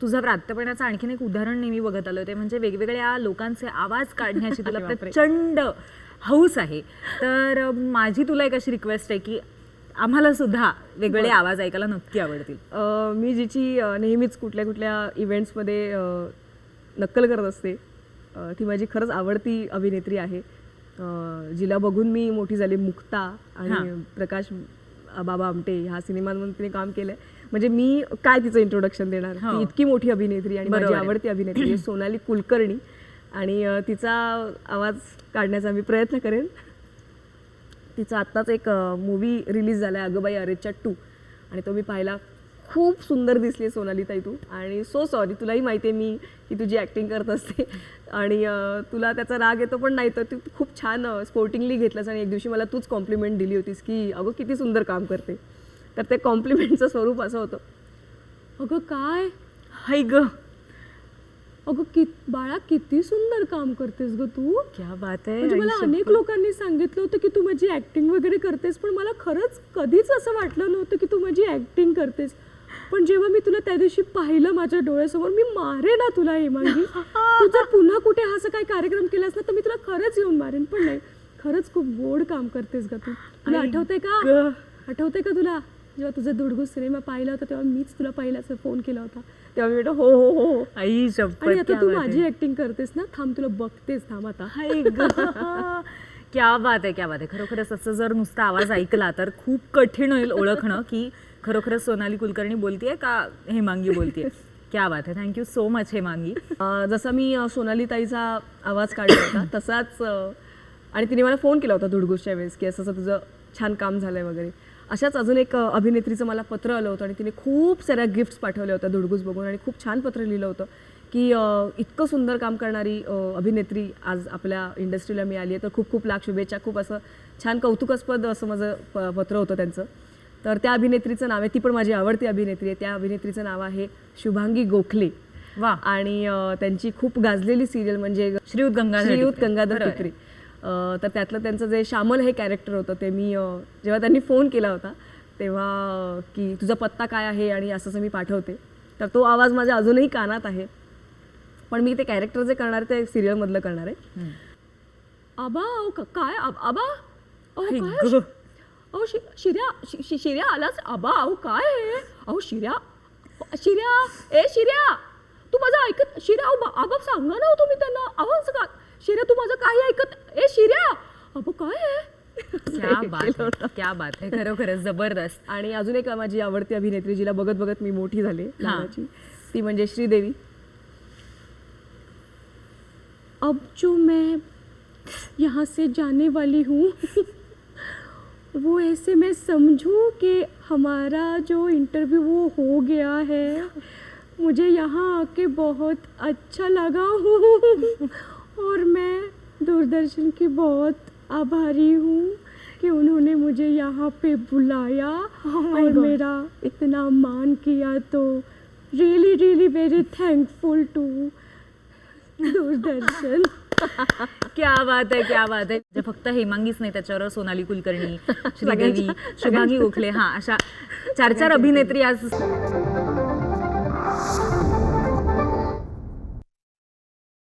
तुझा प्राप्तपणाचं आणखीन एक उदाहरण नेहमी बघत आलो ते म्हणजे वेगवेगळ्या लोकांचे आवाज काढण्याची तुला. प्रचंड हौस आहे. तर माझी तुला एक अशी रिक्वेस्ट आहे की आम्हाला सुद्धा वेगवेगळे आवाज ऐकायला नक्की आवडतील. मी जिची नेहमीच कुठल्या कुठल्या इव्हेंट्समध्ये नक्कल करत असते ती माझी खरंच आवडती अभिनेत्री आहे. जिला बघून मी मोठी झाली मुक्ता आणि. प्रकाश बाबा आमटे ह्या सिनेमांमध्ये तिने काम केलंय म्हणजे मी काय तिचं इंट्रोडक्शन देणार. ती इतकी मोठी अभिनेत्री आणि माझी. आवडती अभिनेत्री सोनाली कुलकर्णी आणि तिचा आवाज काढण्याचा मी प्रयत्न करेन तिचा आत्ताच एक मूवी रिलीज झाला आहे अगबाई अरेच्या टू आणि तो मी पाहिला खूप सुंदर दिसली आहे सोनाली ताई तू. आणि सो सॉरी तुलाही माहिती आहे मी की तुझी ॲक्टिंग करत असते. आणि तुला त्याचा राग येतो पण नाही तर तू खूप छान स्पोर्टिंगली घेतलंस आणि एक दिवशी मला तूच कॉम्प्लिमेंट दिली होतीस की अगं किती सुंदर काम करते. तर ते कॉम्प्लिमेंटचं स्वरूप असं होतं. अगं काय? हाय ग. अगं कि बाळा किती सुंदर काम करतेस ग तू. क्या बात आहे म्हणजे मला अनेक. लोकांनी सांगितलं होतं की तू माझी ऍक्टिंग वगैरे करतेस पण मला खरंच कधीच असं वाटलं नव्हतं की तू माझी ऍक्टिंग करतेस. पण जेव्हा मी तुला त्या दिवशी पाहिलं माझ्या डोळ्यासमोर मी मारे ना तुला हेमांगी तू जर पुन्हा कुठे हा असं काही कार्यक्रम केलास ना तर मी तुला खरंच येऊन मारेन. पण नाही खरंच खूप गोड काम करतेस ग तू. तुला आई आठवतंय का? ग. आठवतंय का तुला? जेव्हा तुझा धुडगूस सिनेमा पाहिला होता तेव्हा मीच तुला पहिलाच फोन केला होता. तेव्हा मी हो हो हो हो. आई आणि आता क्या तू. माझी ऍक्टिंग करतेस ना? थांब तुला बघतेस थांब आता. क्या बात आहे क्या बात आहे. खरोखरच असं जर नुसता आवाज ऐकला तर खूप कठीण होईल ओळखणं की खरोखरच सोनाली कुलकर्णी बोलतीये का हेमांगी बोलतीये? क्या बात आहे thank you so much Hemangi. अं, जसा मी सोनाली ताईचा आवाज काढला होता तसाच आणि तिने मला फोन केला होता धुडगुसच्या वेळेस की असं तुझं छान काम झालंय वगैरे. अशाच अजून एक अभिनेत्रीचं मला पत्र आलं होतं आणि तिने खूप साऱ्या गिफ्ट्स पाठवल्या होत्या धुडगूस बघून आणि खूप छान पत्र लिहिलं होतं की इतकं सुंदर काम करणारी अभिनेत्री आज आपल्या इंडस्ट्रीला मिळाली आहे. तर खूप खूप लाख शुभेच्छा. खूप असं छान कौतुकास्पद असं माझं प- पत्र होतं त्यांचं. तर त्या अभिनेत्रीचं नाव आहे. ती पण माझी आवडती अभिनेत्री आहे. त्या अभिनेत्रीचं नाव आहे शुभांगी गोखले. वा. आणि त्यांची खूप गाजलेली सिरियल म्हणजे श्रीयुत गंगाधर श्रीयुत. गंगाधर अ, तर त्यातलं त्यांचं जे श्यामल हे कॅरेक्टर होतं ते मी जेव्हा त्यांनी फोन केला होता तेव्हा की तुझा पत्ता काय आहे? आणि असं असं मी पाठवते. तर तो आवाज माझ्या अजूनही कानात आहे. पण मी ते कॅरेक्टर जे करणार ते सिरियलमधलं करणार आहे. आबा क- काय? आबा अहो शि- शिर्या शि- शि- शिर्या आलाच आबा अहो काय आहे अहो शिर्या शिर्या ए शिर्या! तू माझं ऐकत शिर्या अहो बा- आबा सांगा ना हो तुम्ही त्यांना अहो असं का? शिर्या तू माझं काही ऐकत ए शिर्या! अबो काय आहे क्या बात आहे क्या बात आहे खरोखरच जबरदस्त. आणि अजून एक माझी आवडती अभिनेत्री जिला बघत बघत मी मोठी झाले लहानाची. ती म्हणजे श्रीदेवी. अब जो मैं यहाँ से जाने वाली हूँ वो ऐसे मैं समझूं कि हमारा जो इंटरव्यू वो हो गया है मुझे यहाँ आके बहुत अच्छा लगा हूँ। और मैं दूरदर्शन की बहुत आभारी हूँ कि उन्होंने मुझे यहाँ पे बुलाया oh और मेरा इतना मान किया। तो really really very thankful to Doordarshan. क्या बात आहे क्या बात आहे जे फक्त हेमांगीच नाही त्याच्यावर सोनाली कुलकर्णी श्रीदेवी शुभांगी गोखले हा अशा चार चार अभिनेत्री आज